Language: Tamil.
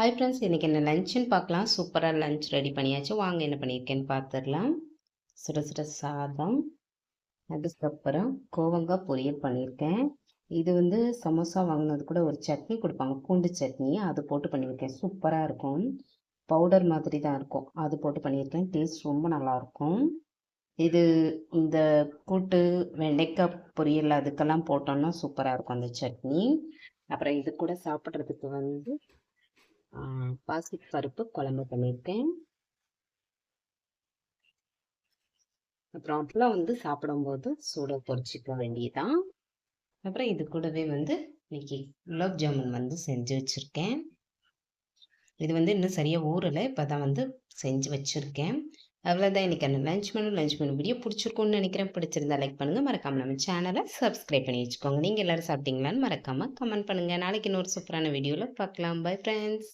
ஹாய் ஃப்ரெண்ட்ஸ் இன்றைக்கி என்ன லஞ்சுன்னு பார்க்கலாம். சூப்பராக லஞ்ச் ரெடி பண்ணியாச்சு. வாங்க என்ன பண்ணியிருக்கேன்னு பார்த்துடலாம். சுட சுட சாதம் அதுக்கப்புறம் கோவங்காய் பொரியல் பண்ணியிருக்கேன். இது வந்து சமோசா வாங்கினது கூட ஒரு சட்னி கொடுப்பாங்க. பூண்டு சட்னி அது போட்டு பண்ணியிருக்கேன். சூப்பராக இருக்கும். பவுடர் மாதிரி தான் இருக்கும். அது போட்டு பண்ணியிருக்கேன். டேஸ்ட் ரொம்ப நல்லாயிருக்கும் இது இந்த கூட்டு வெண்டைக்காய் பொரியல் அதுக்கெல்லாம் போட்டோம்னா சூப்பராக இருக்கும் அந்த சட்னி. அப்புறம் இது கூட சாப்பிட்றதுக்கு வந்து பாசிப்பருப்பு குழம்பு பண்ணியிருக்கேன். அப்புறம் அப்பெல்லாம் வந்து சாப்பிடும்போது சூட பொறிச்சிக்க வேண்டியதான் அப்புறம் இது கூடவே வந்து இன்னைக்கு குலாப் ஜாமுன் வந்து செஞ்சு வச்சுருக்கேன். இது வந்து இன்னும் சரியாக ஊறலை இப்போ தான் வந்து செஞ்சு வச்சுருக்கேன். அவ்வளோதான் இன்றைக்கி அந்த lunch menu lunch menu video பிடிச்சிருக்கும்னு நினைக்கிறேன். பிடிச்சிருந்தா லைக் பண்ணுங்கள் மறக்காமல் நம்ம சேனலை சப்ஸ்கிரைப் பண்ணி வச்சுக்கோங்க. நீங்கள் எல்லோரும் சாப்பிட்டீங்களான்னு மறக்காமல் கமெண்ட் பண்ணுங்கள் நாளைக்கு இன்னொரு சூப்பரான வீடியோவில் பார்க்கலாம். Bye friends